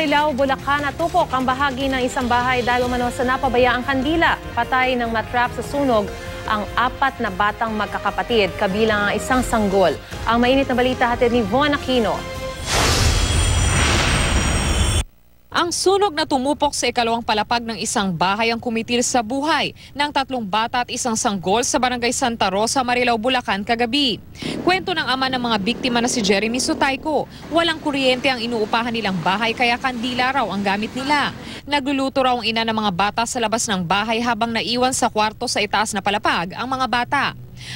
Marilao, Bulacan at tupok ang bahagi ng isang bahay dahil umano sa napabayaang kandila. Patay ng matrap sa sunog ang apat na batang magkakapatid, kabilang ang isang sanggol. Ang mainit na balita hatid ni Von Aquino. Ang sunog na tumupok sa ikalawang palapag ng isang bahay ang kumitil sa buhay ng tatlong bata at isang sanggol sa barangay Santa Rosa, Marilao, Bulacan kagabi. Kwento ng ama ng mga biktima na si Jeremy Sutayko, walang kuryente ang inuupahan nilang bahay kaya kandila raw ang gamit nila. Nagluluto raw ang ina ng mga bata sa labas ng bahay habang naiwan sa kwarto sa itaas na palapag ang mga bata.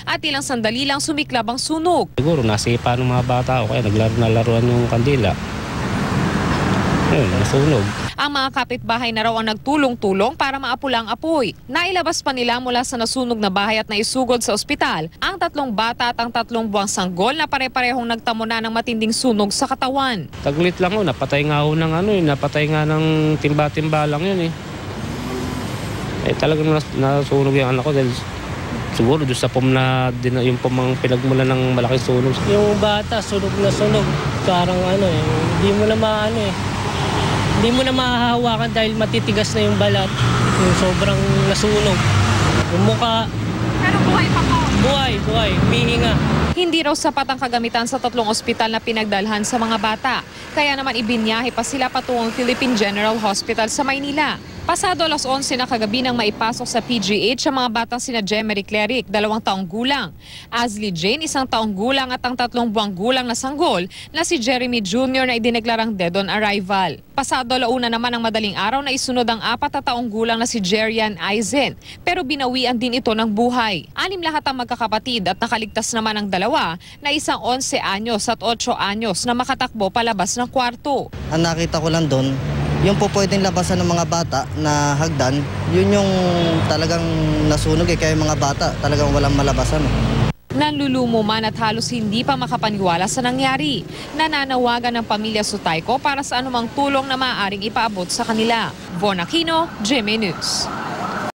At ilang sandali lang sumiklab ang sunog. Siguro nasipa ng mga bata o kaya naglaro na laruan yung kandila. Yun, nasunog. Ang mga kapitbahay na raw ang nagtulong-tulong para maapula ang apoy. Nailabas pa nila mula sa nasunog na bahay at naisugod sa ospital ang tatlong bata at ang tatlong buwang sanggol na pare-parehong nagtamo na ng matinding sunog sa katawan. Taglit lang ho, napatay nga ho ng ano eh, napatay nga ng timba-timba lang yun eh. Eh talagang nas, nasunog yung anak ko dahil siguro doon sa pom na din, yung pom ang pinagmula ng malaking sunog. Yung bata, sunog na sunog. Parang ano eh, hindi mo na maano eh. Hindi mo na mahahawakan dahil matitigas na yung balat. Yung sobrang nasunog. Yung mukha, Pero buhay pa po. buhay, buhay, humihinga. Hindi raw sapat ang kagamitan sa tatlong ospital na pinagdalhan sa mga bata. Kaya naman ibinyahe pa sila patungong Philippine General Hospital sa Maynila. Pasado alas 11 na kagabi nang maipasok sa PGH ang mga batang sina Jemery Cleric, dalawang taong gulang. Ashley Jane, isang taong gulang at ang tatlong buwang gulang na sanggol na si Jeremy Jr. na idineklarang dead on arrival. Pasado launa naman ang madaling araw na isunod ang apat na taong gulang na si Jerian Aizen. Pero binawian din ito ng buhay. Anim lahat ang magkakapatid at nakaligtas naman ang dalawa na isang 11 anyos at 8 anyos na makatakbo palabas ng kwarto. ang nakita ko lang doon, yung po pwedeng labasan ng mga bata na hagdan, yun yung talagang nasunog eh. Kaya yung mga bata talagang walang malabasan. Eh. Nanlulumo man at halos hindi pa makapaniwala sa nangyari. Nananawagan ng pamilya Sutayko para sa anumang tulong na maaaring ipaabot sa kanila. Von Aquino, GMA News.